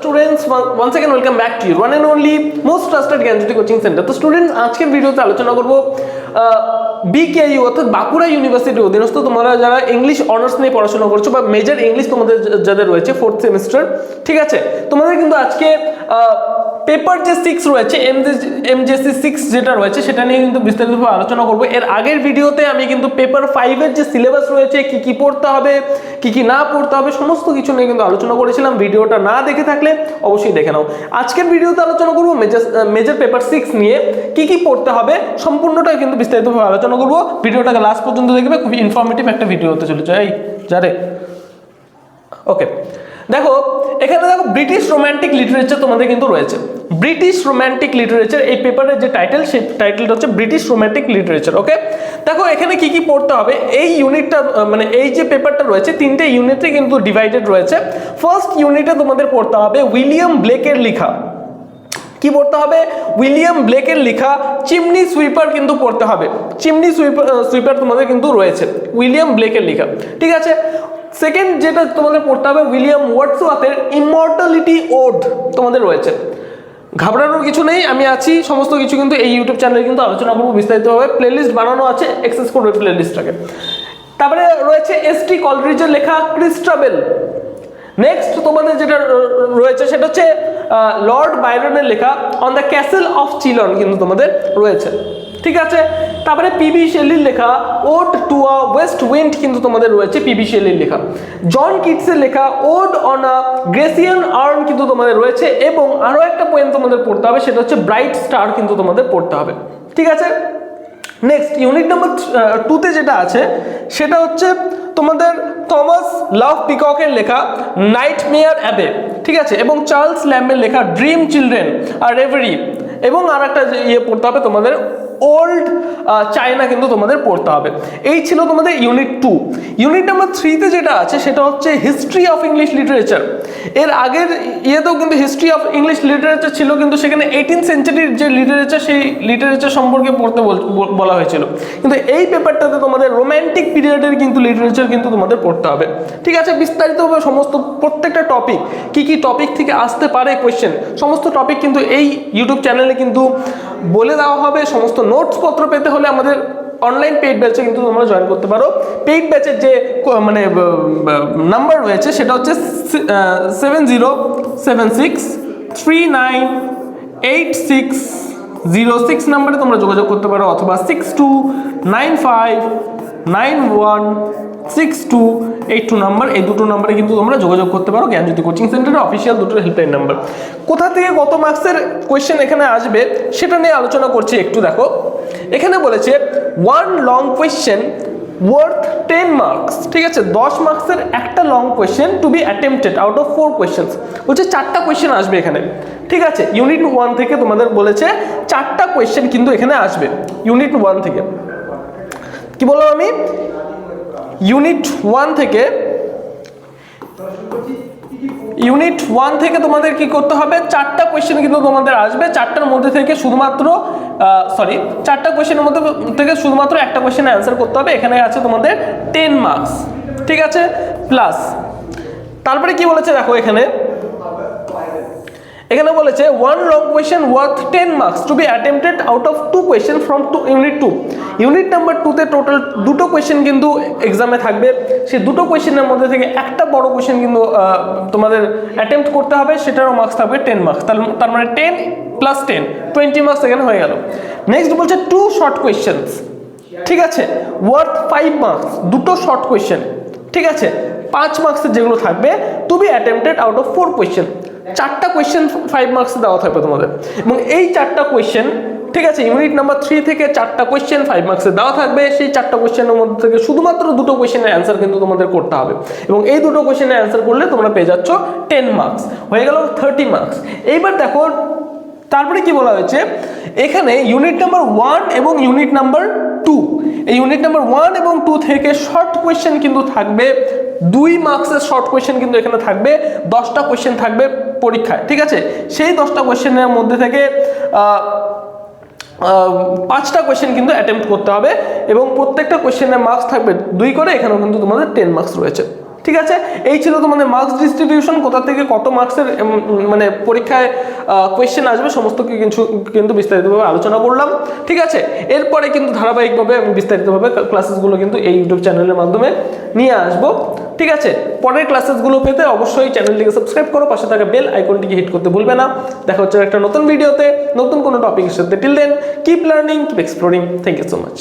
Students one second welcome back to your one and only most trusted Gyanjyoti coaching centre তো students আজকের ভিডিওতে আলোচনা করব BKU অর্থাৎ বাঁকুড়া ইউনিভার্সিটির অধীনস্থ তোমরা যারা ইংলিশ অনার্স নিয়ে পড়াশোনা করছ বা মেজর ইংলিশ তোমাদের যাদের রয়েছে ফোর্থ সেমিস্টার ঠিক আছে? তোমাদের কিন্তু আজকে পেপার যে সিক্স রয়েছে এম এমজেসি সিক্স যেটা রয়েছে, সেটা নিয়ে কিন্তু বিস্তারিতভাবে আলোচনা করব। এর আগের ভিডিওতে আমি কিন্তু পেপার ফাইভের যে সিলেবাস রয়েছে, কি কি পড়তে হবে, কি কি না পড়তে হবে, সমস্ত কিছু নিয়ে কিন্তু আলোচনা করেছিলাম। ভিডিওটা না দেখে থাকলে অবশ্যই দেখে নাও। আজকের ভিডিওতে আলোচনা করব মেজর মেজর পেপার সিক্স নিয়ে কি কি পড়তে হবে, সম্পূর্ণটাই কিন্তু বিস্তারিতভাবে আলোচনা করব। ভিডিওটাকে লাস্ট পর্যন্ত দেখবে, খুবই ইনফরমেটিভ একটা ভিডিও হতে চলেছে। এই যারে ওকে দেখো, এখানে দেখো ব্রিটিশ রোম্যান্টিক লিটারেচার তোমাদের কিন্তু রয়েছে। ব্রিটিশ রোম্যান্টিক লিটারেচার এই পেপারের যে টাইটেল সেই টাইটেলটা হচ্ছে ব্রিটিশ রোম্যান্টিক লিটারেচার ওকে দেখো, এখানে কি কি পড়তে হবে? এই ইউনিটটা মানে এই যে পেপারটা রয়েছে, তিনটে ইউনিটে কিন্তু ডিভাইডেড রয়েছে। ফার্স্ট ইউনিটে তোমাদের পড়তে হবে উইলিয়াম ব্লেকের লেখা। কি পড়তে হবে? উইলিয়াম ব্লেকের লেখা চিমনি সুইপার কিন্তু পড়তে হবে। চিমনি সুইপার সুইপার তোমাদের কিন্তু রয়েছে, উইলিয়াম ব্লেকের লেখা। ঠিক আছে? সেকেন্ড যেটা তোমাদের পড়তে হবে, উইলিয়াম ওয়াটসওয়াথের ইমর্টালিটি ওড তোমাদের রয়েছে। ঘাবড়ানোর কিছু নেই, আমি আছি, সমস্ত কিছু কিন্তু এই ইউটিউব চ্যানেলে কিন্তু আলোচনা করব বিস্তারিতভাবে। প্লেলিস্ট বানানো আছে অ্যাক্সেস করবে প্লেলিস্টটাকে তারপরে রয়েছে এস টি কলরিজের লেখা ক্রিস্টাবেল নেক্সট তোমাদের যেটা রয়েছে, সেটা হচ্ছে লর্ড বাইরনের লেখা on the castle of Chillon কিন্তু তোমাদের রয়েছে। ঠিক আছে? তারপরে পিবি শেলির লেখা ode to a west wind কিন্তু তোমাদের রয়েছে পিবি শেলির লেখা। জন কিটসের লেখা ode on a Grecian urn কিন্তু তোমাদের রয়েছে এবং আরও একটা পোয়েম তোমাদের পড়তে হবে, সেটা হচ্ছে ব্রাইট স্টার কিন্তু তোমাদের পড়তে হবে। ঠিক আছে? নেক্সট ইউনিট নাম্বার টুতে যেটা আছে, সেটা হচ্ছে তোমাদের থমাস লাভ পিককের লেখা নাইট মেয়ার অ্যাবে, ঠিক আছে? এবং চার্লস ল্যাম্বের লেখা ড্রিম চিলড্রেন আর রেভারি। এবং আর একটা ইয়ে পড়তে হবে তোমাদের ওল্ড চায়না কিন্তু তোমাদের পড়তে হবে। এই ছিল তোমাদের ইউনিট টু ইউনিট নাম্বার থ্রিতে যেটা আছে, সেটা হচ্ছে হিস্ট্রি অফ ইংলিশ লিটারেচার এর আগের ইয়েতেও কিন্তু হিস্ট্রি অফ ইংলিশ লিটারেচার ছিল, কিন্তু সেখানে এইটিন সেঞ্চুরির যে লিটারেচার সেই লিটারেচার সম্পর্কে পড়তে বল- হয়েছিল। কিন্তু এই পেপারটাতে তোমাদের রোম্যান্টিক পিরিয়ডের কিন্তু লিটারেচার কিন্তু তোমাদের পড়তে হবে। ঠিক আছে, বিস্তারিতভাবে সমস্ত প্রত্যেকটা টপিক কি কি টপিক থেকে আসতে পারে কোয়েশ্চেন সমস্ত টপিক কিন্তু এই ইউটিউব চ্যানেলে কিন্তু বলে দেওয়া হবে, সমস্ত নোটস পত্র পেতে হলে আমাদের অনলাইন পেইড ব্যাচে কিন্তু তোমরা জয়েন করতে পারো। পেইড ব্যাচের যে মানে নাম্বার রয়েছে সেটা হচ্ছে seven zero seven six three nine eight six zero six নাম্বারে তোমরা যোগাযোগ করতে পারো, অথবা six two nine five nine one six two eight two number এই দুটো নাম্বারে কিন্তু তোমরা যোগাযোগ করতে পারো জ্ঞানজ্যোতি কোচিং সেন্টারের অফিসিয়াল দুটো হেল্পলাইন নাম্বার কোথা থেকে কত মার্কসের কোয়েশ্চেন এখানে আসবে, সেটা নিয়ে আলোচনা করছি একটু দেখো। এখানে বলেছে one long question worth ten marks ঠিক আছে, দশ মার্কসের একটা long question to be attempted out of four questions বলছে, চারটা কোয়েশ্চেন আসবে এখানে। ঠিক আছে ইউনিট ওয়ান থেকে তোমাদের বলেছে, চারটা কোয়েশ্চেন কিন্তু এখানে আসবে ইউনিট ওয়ান থেকে। কি বললাম আমি? ইউনিট ওয়ান থেকে ইউনিট ওয়ান থেকে তোমাদের কি করতে হবে? চারটা কোয়েশ্চেন কিন্তু তোমাদের আসবে। চারটার মধ্যে থেকে শুধুমাত্র সরি চারটা কোয়েশ্চেনের মধ্যে থেকে শুধুমাত্র একটা কোয়েশ্চেন অ্যান্সার করতে হবে। এখানে আছে তোমাদের টেন মার্কস ঠিক আছে? প্লাস তারপরে কি বলেছে দেখো এখানে? এখানে বলেছে one long question worth ten marks to be attempted out of two question from two unit two unit number টুতে টোটাল দুটো কোয়েশ্চেন কিন্তু এক্সামে থাকবে। সেই দুটো কোয়েশ্চেনের মধ্যে থেকে একটা বড় কোয়েশ্চেন কিন্তু তোমাদের অ্যাটেম্প্ট করতে হবে, সেটারও মার্কস থাকবে টেন মার্কস তার মানে ten plus ten twenty marks এখানে হয়ে গেল। নেক্সট বলছে টু শর্ট কোয়েশ্চেন্স ঠিক আছে? ওয়ার্থ ফাইভ মার্কস দুটো শর্ট কোয়েশ্চেন ঠিক আছে? পাঁচ মার্কসের যেগুলো থাকবে to be attempted out of four question চারটা কোয়েশ্চেন ফাইভ মার্কস দেওয়া থাকবে তোমাদের। এবং এই চারটা কোয়েশ্চেন ঠিক আছে ইউনিট নাম্বার থ্রি থেকে চারটা কোয়েশ্চেন ফাইভ মার্কসে দেওয়া থাকবে। সেই চারটা কোয়েশ্চেনের মধ্যে থেকে শুধুমাত্র দুটো কোয়েশ্চেনের অ্যান্সার কিন্তু তোমাদের করতে হবে। এবং এই দুটো কোয়েশ্চেনের অ্যান্সার করলে তোমরা পেয়ে যাচ্ছ টেন মার্কস হয়ে গেল থার্টি মার্কস এইবার দেখো, তারপরে কি বলা হয়েছে? এখানে ইউনিট নাম্বার ওয়ান এবং ইউনিট নাম্বার টু এই ইউনিট নাম্বার ওয়ান এবং টু থেকে শর্ট কোয়েশ্চেন কিন্তু থাকবে, দুই মার্কসের শর্ট কোয়েশ্চেন কিন্তু এখানে থাকবে, দশটা কোয়েশ্চেন থাকবে পরীক্ষায়, ঠিক আছে? সেই দশটা কোয়েশ্চেনের মধ্যে থেকে পাঁচটা কোয়েশ্চেন কিন্তু অ্যাটেম্প্ট করতে হবে এবং প্রত্যেকটা কোয়েশ্চেনের মার্কস থাকবে দুই করে, এখানেও কিন্তু তোমাদের টেন মার্কস রয়েছে। ঠিক আছে? এই ছিল তোমাদের মার্কস ডিস্ট্রিবিউশন কোথা থেকে কত মার্কসের মানে পরীক্ষায় কোয়েশ্চেন আসবে, সমস্ত কিছু, কিন্তু বিস্তারিতভাবে আলোচনা করলাম। ঠিক আছে? এরপরে কিন্তু ধারাবাহিকভাবে আমি বিস্তারিতভাবে ক্লাসেসগুলো কিন্তু এই ইউটিউব চ্যানেলের মাধ্যমে নিয়ে আসব। ঠিক আছে? পরের ক্লাসেসগুলো পেতে অবশ্যই চ্যানেলটিকে সাবস্ক্রাইব করো, পাশে থাকা বেল আইকনটিকে হিট করতে ভুলবে না। দেখা হচ্ছে একটা নতুন ভিডিওতে নতুন কোনো টপিকের সাথে। Till then keep learning keep exploring thank you so much